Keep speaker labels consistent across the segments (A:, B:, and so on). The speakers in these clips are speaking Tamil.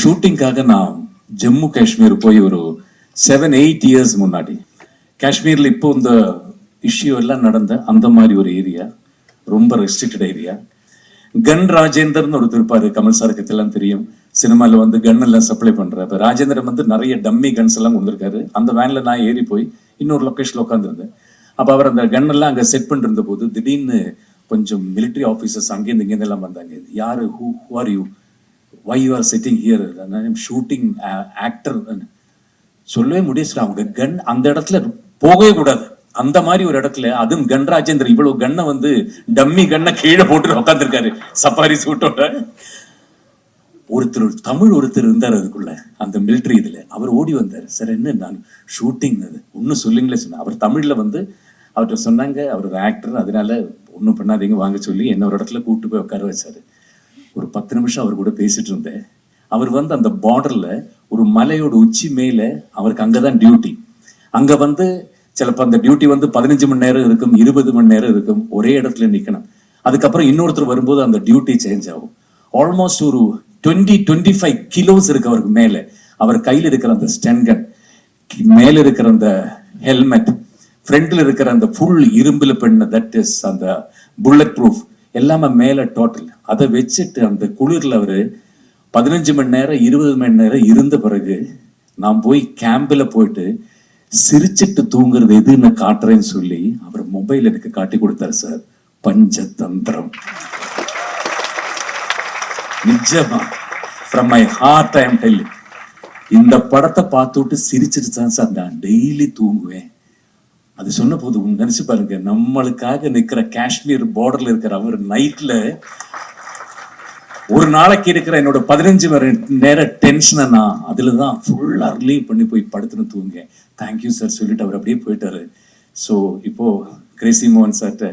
A: ஷூட்டிங்காக நான் ஜம்மு காஷ்மீர் போய் ஒரு செவன் எயிட் இயர்ஸ் முன்னாடி. காஷ்மீர்ல இப்போ இந்த இஷ்யூ எல்லாம் நடந்த அந்த மாதிரி ஒரு ஏரியா ரொம்ப ரெஸ்ட்ரிக்டட் ஏரியா கன் ராஜேந்தர்னு ஒருத்தர் திருப்பாரு கமல் சாருக்கு எல்லாம் தெரியும். சினிமால வந்து கன் எல்லாம் சப்ளை பண்ற அப்போ ராஜேந்திரன் வந்து நிறைய டம்மி கன்ஸ் எல்லாம் கொண்டிருக்காரு. அந்த வேன்ல நான் ஏறி போய் இன்னொரு லொகேஷன்ல உட்காந்துருந்தேன் அப்போ அவர் அந்த கன் எல்லாம் அங்கே செட் பண்ணிருந்த போது திடீர்னு கொஞ்சம் மிலிட்ரி ஆஃபீஸர்ஸ் அங்கேருந்து இங்கேருந்து எல்லாம் வந்தாங்க. யாரு? Who are you why are you sitting here shooting actor சொல்லவே முடியல சார் அவங்க கன் அந்த இடத்துல போகவே கூடாது. அந்த மாதிரி ஒரு இடத்துல அதுவும் கன் ராஜேந்தர் இவ்வளவு கண்ணை வந்து டம்மி கண்ணை கீழே போட்டு உட்காந்துருக்காரு சஃபாரி சூட்டோட. ஒருத்தர் தமிழ் ஒருத்தர் இருந்தார் அதுக்குள்ள அந்த மிலிட்டரி இதுல. அவர் ஓடி வந்தார். சார் என்ன நான் ஷூட்டிங் அது ஒன்றும் சொல்லுங்களே சொன்ன அவர் தமிழ்ல வந்து அவர்கிட்ட சொன்னாங்க. அவர் ஒரு ஆக்டர் அதனால ஒன்றும் பண்ணாதீங்க வாங்க சொல்லி என்ன ஒரு இடத்துல கூப்பிட்டு போய் உட்கார வச்சாரு. ஒரு பத்து நிமிஷம் அவர் கூட பேசிட்டு இருந்தேன். அவர் வந்து அந்த பார்டர்ல ஒரு மலையோட உச்சி மேல அவருக்கு அங்கதான் டியூட்டி அங்க வந்து சிலப்போ அந்த டியூட்டி வந்து பதினஞ்சு மணி நேரம் இருக்கும் இருபது மணி நேரம் இருக்கும் ஒரே இடத்துல நிக்கணும். அதுக்கப்புறம் இன்னொருத்தர் வரும்போது அந்த டியூட்டி சேஞ்ச் ஆகும். ஆல்மோஸ்ட் ஒரு டுவெண்ட்டி டுவெண்ட்டி ஃபைவ் கிலோஸ் இருக்கு அவருக்கு மேல. அவர் கையில் இருக்கிற அந்த ஸ்டென்கன் மேல இருக்கிற அந்த ஹெல்மெட் ஃப்ரண்ட்ல இருக்கிற அந்த ஃபுல் இரும்புல பெண்ண தட் இஸ் அந்த புல்லட் ப்ரூஃப் எல்லாமே மேல டோட்டல் அதை வச்சுட்டு அந்த குளிர்ல அவரு பதினஞ்சு மணி நேரம் இருபது மணி நேரம் இருந்த பிறகு நான் போய் கேம்பில் போயிட்டு சிரிச்சிட்டு தூங்குறது எதுன்னு காட்டுறேன்னு சொல்லி அவர் மொபைல் எனக்கு காட்டி கொடுத்தாரு சார் பஞ்சதந்திரம். நிஜமா. From my heart I am Delhi இந்த படத்தை பார்த்துட்டு சிரிச்சிட்டு தான் சார் நான் டெய்லி தூங்குவேன். அது சொன்ன போது நினைச்சு பாருங்க நம்மளுக்காக நிக்கிற காஷ்மீர் பார்டர்ல இருக்கிற அவர் நைட்ல ஒரு நாளைக்கு இருக்கிற என்னோட பதினஞ்சு மணி நேர டென்ஷனை நான் அதில் தான் ஃபுல்லாக ரிலீவ் பண்ணி போய் படுத்துன்னு தூங்க தேங்க்யூ சார் சொல்லிட்டு அவர் அப்படியே போயிட்டாரு. ஸோ இப்போ கிரேசி மோகன் சார்கிட்ட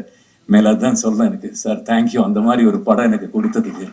A: மேலே தான் சொல்கிறேன் எனக்கு. சார் தேங்க்யூ அந்த மாதிரி ஒரு படம் எனக்கு கொடுத்ததுக்கு.